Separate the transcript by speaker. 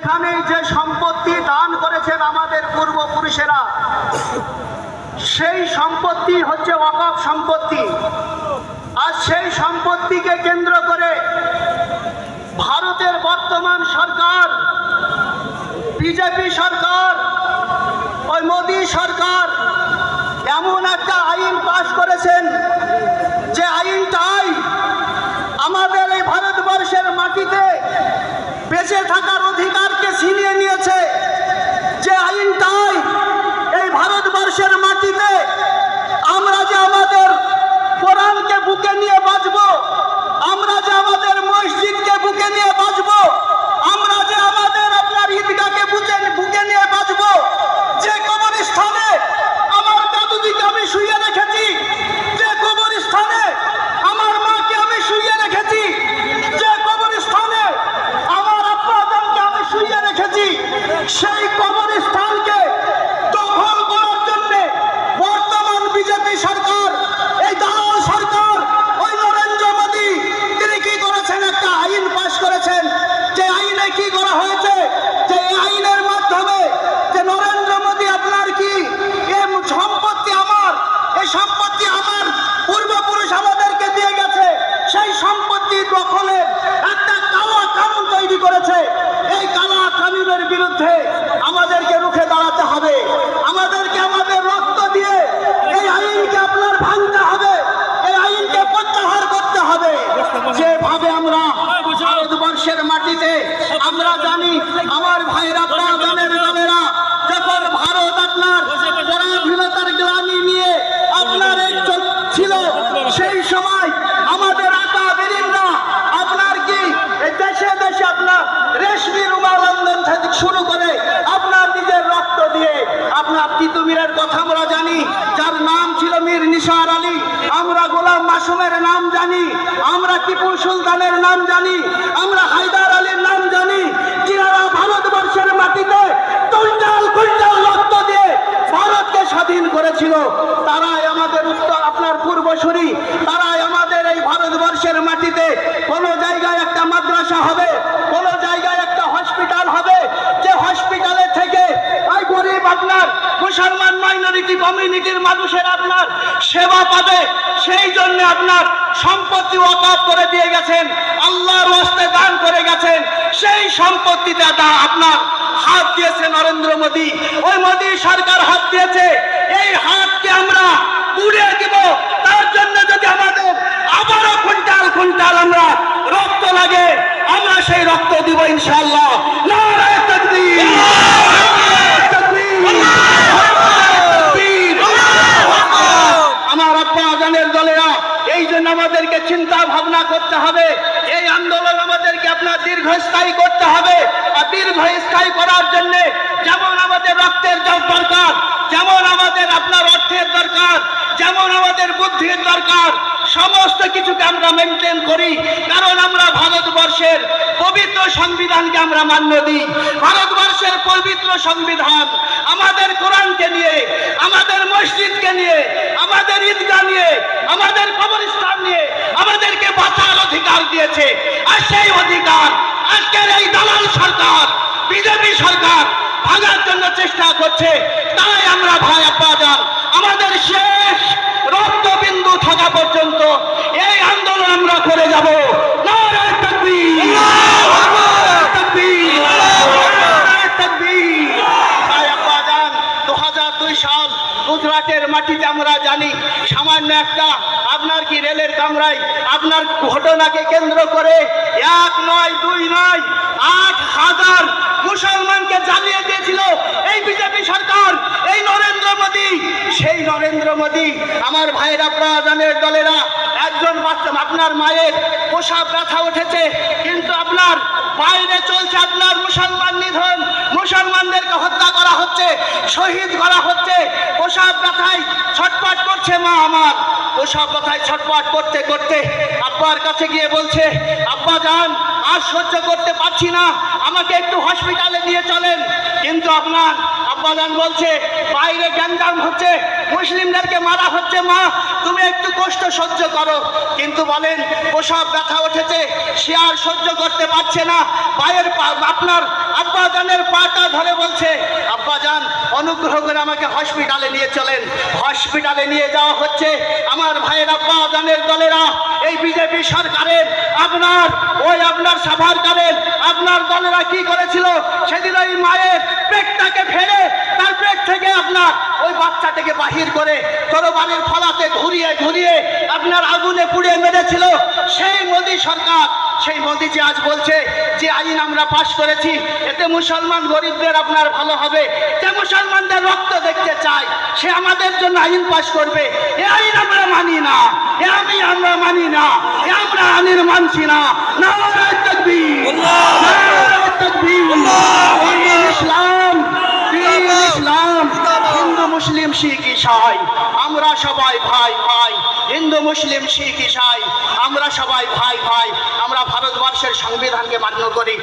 Speaker 1: এখানে যে সম্পত্তি দান করেছেন আমাদের পূর্বপুরুষেরা, সেই সম্পত্তি হচ্ছে ওয়াকফ সম্পত্তি। আর সেই সম্পত্তিকে কেন্দ্র করে ভারতের বর্তমান সরকার, বিজেপি সরকার, ওই মোদী সরকার এমন একটা আইন পাশ করেছেন যে আইনটাই আমাদের এই ভারতবর্ষের মাটিতে বেঁচে থাকার অধিকারকে ছিনিয়ে নিয়েছে যে আইনটাই এই ভারতবর্ষের মাটিতে আমরা যে আমাদের কোরআনকে বুকে নিয়ে বাঁচব আমরা যে আমাদের মসজিদকে বুকে নিয়ে বাঁচব আমরা যে আমাদের আপনার ঈদগাহকে বুকে বুকে নিয়ে বাঁচব যে কবরস্থানে আমার দাদুদিকে আমি শুয়ে রেখেছি যে কবরস্থানে আমার মাকে আমি শুয়ে রেখেছি যে কবরস্থানে আমার আব্বাজানকে আমি শুয়ে রেখেছি সেই কবরস্থানকে দখল করার জন্য বর্তমান বিজেপি সরকার এই দালাল সরকার ওই নরেন্দ্র মোদী তিনি কি করেছেন একটা আইন পাশ করেছেন যে আইনে কি করা হয়েছে যে এই আইনের মাধ্যমে যে নরেন্দ্র মোদী আপনার কি এ সম্পত্তি আমার এই সম্পত্তি আমার পূর্বপুরুষ আমাদেরকে দিয়ে গেছে সেই সম্পত্তি দখলের একটা কালা কানুন তৈরি করেছে এই কালা কানুনের বিরুদ্ধে আমাদেরকে রুখে দাঁড়াতে হবে আমাদেরকে আমাদের রক্ত দিয়ে এই আইনকে আপনার ভাঙতে হবে এই আইনকে প্রত্যাহার করতে হবে যেভাবে আমরা ভারতবর্ষের মাটিতে, আমরা জানি আমার ভাইরা প্রাণের দলেরা যখন ভারত আপনার পরাধীনতার গ্লানি নিয়ে আপনার ছিল, সেই সময় আমাদের আটা বেরিন্দা আপনার কি দেশে দেশে আপনার রেশমি রুমাল আন্দোলন শুরু করে আপনার নিজের রক্ত দিয়ে আপনার তিতুমিরের কথা আমরা জানি, যার নাম ছিল মীর নিসার আলী। আমরা গোলাম মাসুমের নাম জানি টিপু সুলতানের নাম জানি, আমরা হায়দার আলীর নাম জানি যারা ভারতবর্ষের মাটিতে কুইন্টাল কুইন্টাল রক্ত দিয়ে ভারতকে স্বাধীন করেছিল। তারাই আমাদের উত্তর, আপনার পূর্বসূরি, তারাই আমাদের এই ভারতবর্ষের মাটিতে কোন জায়গায় একটা মাদ্রাসা হবে কোন জায়গায় একটা হসপিটাল হবে যে হসপিটালে থেকে ওই গরিব আপনার মুসলমান মাইনরিটি কমিউনিটির মানুষের আপনার পাবে সেই জন্য আপনার সম্পত্তি ওয়াকাফ করে দিয়ে গেছেন, আল্লাহর ওয়াস্তে দান করে গেছেন, সেই সম্পত্তিতে দা- আপনার হাত দিয়েছে নরেন্দ্র মোদী। ওই মোদী সরকার হাত দিয়েছে, এই হাতকে আমরা উড়িয়ে দিব। তার জন্য যদি আমাদের আবারও কুইন্টাল কুইন্টাল আমরা রক্ত লাগে, আমরা সেই রক্ত দিব ইনশাআল্লাহ নারায়ে তাকবীর তাকবীর তাকবীর আমার আব্বা আজানের দলেরা এই জন্য আমাদেরকে চিন্তা ভাবনা করতে হবে এই আন্দোলন আমাদেরকে আপনার দীর্ঘস্থায়ী করতে হবে। আর দীর্ঘস্থায়ী করার জন্য যেমন আমাদের রক্তের দরকার, যেমন আমাদের আপনার অর্থের দরকার, যেমন আমাদের বুদ্ধির দরকার, সমস্ত কিছুকে আমরা মেনটেন করি। কারণ আমরা ভারতবর্ষের পবিত্র সংবিধানকে আমরা মান্য দিই। ভারতবর্ষের পবিত্র সংবিধান আমাদের কোরআনকে নিয়ে, আমাদের মসজিদকে নিয়ে, আমাদের ঈদগাহ নিয়ে, আমাদের কবরস্থান নিয়ে আমাদেরকে বাঁচার অধিকার দিয়েছে। আর সেই অধিকার আজকের এই দালাল সরকার, বিজেপি সরকার ভাঙার জন্য চেষ্টা করছে। তাই আমরা ভাই আব্বা যান, আমাদের শেষ রক্তবিন্দু থাকা পর্যন্ত এই আন্দোলন আমরা করে যাব। নারায়ে তাকবীর। নারায়ে তাকবীর। নারায়ে তাকবীর। ভাই আব্বা যান 2002 সাল গুজরাটের মাটিতে আমরা জানি সামান্য একটা আপনার কি রেলের কামরায় আপনার ঘটনাকে কেন্দ্র করে এক নয়, দুই নয়, আট হাজার মুসলমানকে জ্বালিয়ে দিয়েছিল এই বিজেপি সরকার, এই নরেন্দ্র মোদী। সেই নরেন্দ্র মোদী আমার ভাইরা প্রধানের দলেরা, একজন বাচ্চা, আপনার মায়ের পোশাক ব্যথা উঠেছে, কিন্তু আপনার বাইরে চলছে আপনার মুসলমান নিধন, মুসলমানদেরকে হত্যা করা হচ্ছে, শহীদ করা হচ্ছে পোশাক ব্যথায় ছটপট করছে মা আমার। পোশাক ব্যথায় ছটপট করতে করতে আব্বার কাছে গিয়ে বলছে, আব্বা যান, আর সহ্য করতে পারছি না, আমাকে একটু হসপিটালে নিয়ে চলেন। কিন্তু আপনার আব্বাজান বলছে, বাইরে গ্যাঞ্জাম হচ্ছে, মুসলিমদেরকে মারা হচ্ছে, মা, তুমি একটু কষ্ট সহ্য করো। কিন্তু বলেন প্রসব ব্যথা উঠেছে, সে আর সহ্য করতে পারছে না। পায়ের আপনার আব্বাজানের পাটা ধরে বলছে আব্বাজান অনুগ্রহ করে আমাকে হসপিটালে নিয়ে চলেন। হসপিটালে নিয়ে যাওয়া হচ্ছে, আমার ভাইয়ের আব্বাজানের দলেরা, এই বিজেপি সরকারের আপনার, ওই আপনার সাভারকারের আপনার দলেরা কি করেছিল? সেদিন ওই মায়ের পেটটাকে ফেলে তার পেট থেকে আপনার ওই বাচ্চাটাকে বাহির করে তরবারের ফলাতে ঘুরিয়ে ঘুরিয়ে আপনার আগুনে পুড়িয়ে মেরেছিল। সেই মোদী সরকার, সেই মোদিজি আজ বলছে যে আইন আমরা পাশ করেছি, এতে মুসলমান গরিবদের আপনার ভালো হবে। যে মুসলমানদের রক্ত দেখতে চায়। সে আমাদের জন্য আইন পাশ করবে। এ আইন আমরা মানি না। এ আমি আমরা মানি না। এ আমরা আইন মানছি না। ইসলাম ইসলাম। হিন্দু মুসলিম শিখ ইসাই আমরা সবাই ভাই ভাই। হিন্দু মুসলিম শিখ ইসাই আমরা সবাই ভাই ভাই। আমরা ভারতবর্ষের সংবিধানকে মান্য করি।